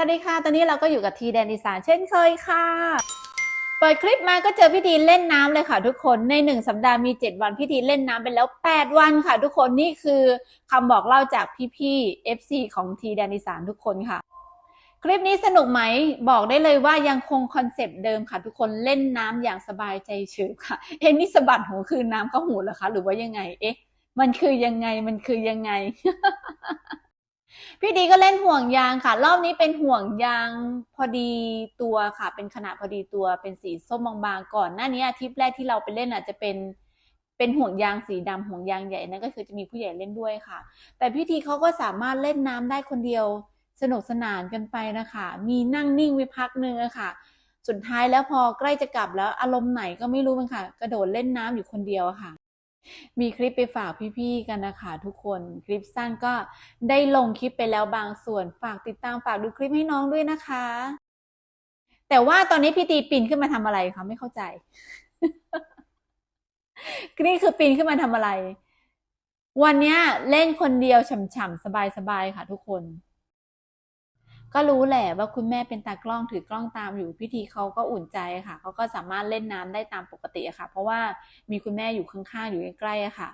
สวัสดีค่ะ ตอนนี้เราก็อยู่กับทีแดนอีสานเช่นเคยค่ะ เปิดคลิปมาก็เจอพี่ทีเล่นน้ำเลยค่ะ ทุกคน ในหนึ่งสัปดาห์มี 7 วันพี่ทีเล่นน้ำไปแล้ว 8 วันค่ะ ทุกคน นี่คือคำบอกเล่าจากพี่ๆ FC ของทีแดนอีสานทุกคนค่ะ คลิปนี้สนุกไหม บอกได้เลยว่ายังคงคอนเซปต์เดิมค่ะ ทุกคน เล่นน้ำอย่างสบายใจเฉยค่ะ เอ็นนี่สะบัดหูคือน้ำเข้าหูเหรอคะ หรือว่ายังไง เอ๊ะ มันคือยังไง มันคือยังไง พี่ดีก็เล่นห่วงยางค่ะ รอบนี้เป็นห่วงยางพอดีตัวค่ะ เป็นขนาดพอดีตัวเป็นสีส้มบางๆก่อนหน้านี้อาทิตย์แรกที่เราไปเล่นอาจจะเป็นเป็นห่วงยางสีดำห่วงยางใหญ่นั่นก็คือจะมีผู้ใหญ่เล่นด้วยค่ะ แต่พี่ทีเขาก็สามารถเล่นน้ำได้คนเดียวสนุกสนานกันไปนะคะ มีนั่งนิ่งไปพักนึงอะค่ะสุดท้ายแล้วพอใกล้จะกลับแล้วอารมณ์ไหนก็ไม่รู้มันค่ะ กระโดดเล่นน้ำอยู่คนเดียวค่ะ มีคลิปไปฝากพี่ๆกันนะคะทุกคนคลิปสั้นก็ได้ลงคลิปไปแล้วบางส่วนฝากติดตามฝากดูคลิปให้น้องด้วยนะคะ แต่ว่าตอนนี้พี่ตีปีนขึ้นมาทำอะไรคะไม่เข้าใจนี่คือปีนขึ้นมาทำอะไร วันเนี้ยเล่นคนเดียวฉ่ำๆสบายๆค่ะทุกคน ก็รู้แหละว่าคุณแม่เป็นตากล้องถือกล้องตามอยู่พิธีเขาก็อุ่นใจค่ะเขาก็สามารถเล่นน้ำได้ตามปกติค่ะ เพราะว่ามีคุณแม่อยู่ข้างๆอยู่ใกล้ๆค่ะ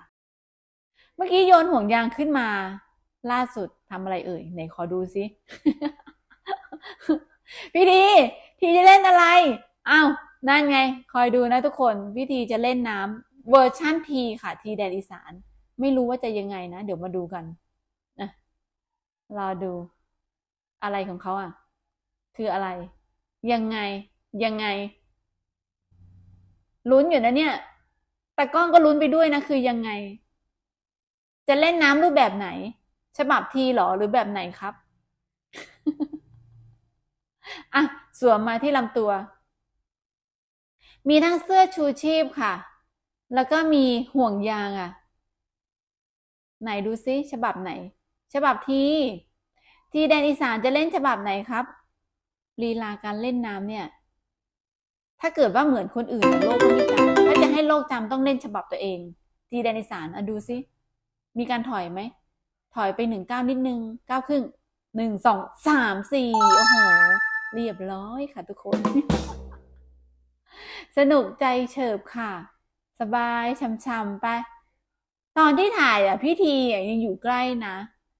เมื่อกี้โยนห่วงยางขึ้นมา ล่าสุดทำอะไรเอ่ยไหนขอดูซิพี่ทีทีจะเล่นอะไรอ้าวนั่นไง คอยดูนะทุกคนพี่ทีจะเล่นน้ำเวอร์ชั่นทีค่ะทีแดนอีสาน ไม่รู้ว่าจะยังไงนะ เดี๋ยวมาดูกันนะรอดู อะไรของเขาอะ คืออะไร ยังไง ยังไง ลุ้นอยู่นะเนี่ย แต่กล้องก็ลุ้นไปด้วยนะ คือยังไง จะเล่นน้ำรูปแบบไหน ฉบับทีหรอหรือแบบไหนครับ อะ สวมมาที่ลำตัว มีทั้งเสื้อชูชีพค่ะ แล้วก็มีห่วงยางอะ ไหนดูซิฉบับไหน ฉบับที ทีแดนอีสานจะเล่นฉบับไหนครับลีลาการเล่นน้ำเนี่ย ถ้าเกิดว่าเหมือนคนอื่นโลกก็ไม่จำถ้าจะให้โลกจำต้องเล่นฉบับตัวเอง ทีแดนอีสานอะดูซิ มีการถอยไหม ถอยไปหนึ่งเก้านิดนึงเก้าครึ่งหนึ่งสองสามสี่โอ้โห เรียบร้อยค่ะทุกคน สนุกใจเฉิบค่ะ สบายช่ำๆไป ตอนที่ถ่ายอะพี่ทียังอยู่ใกล้นะ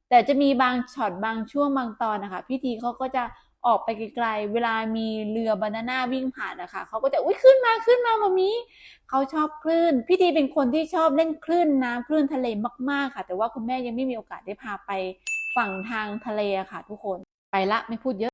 แต่จะมีบางช็อตบางช่วงบางตอนนะคะพี่ทีเขาก็จะออกไปไกลๆ เวลามีเรือบานาน่าวิ่งผ่านนะคะ เขาก็จะอุ้ยขึ้นมาขึ้นมามามีเขาชอบคลื่น พี่ทีเป็นคนที่ชอบเล่นคลื่นน้ำคลื่นทะเลมากๆค่ะ แต่ว่าคุณแม่ยังไม่มีโอกาสได้พาไปฝั่งทางทะเลอะค่ะ ทุกคน ไปละไม่พูดเยอะ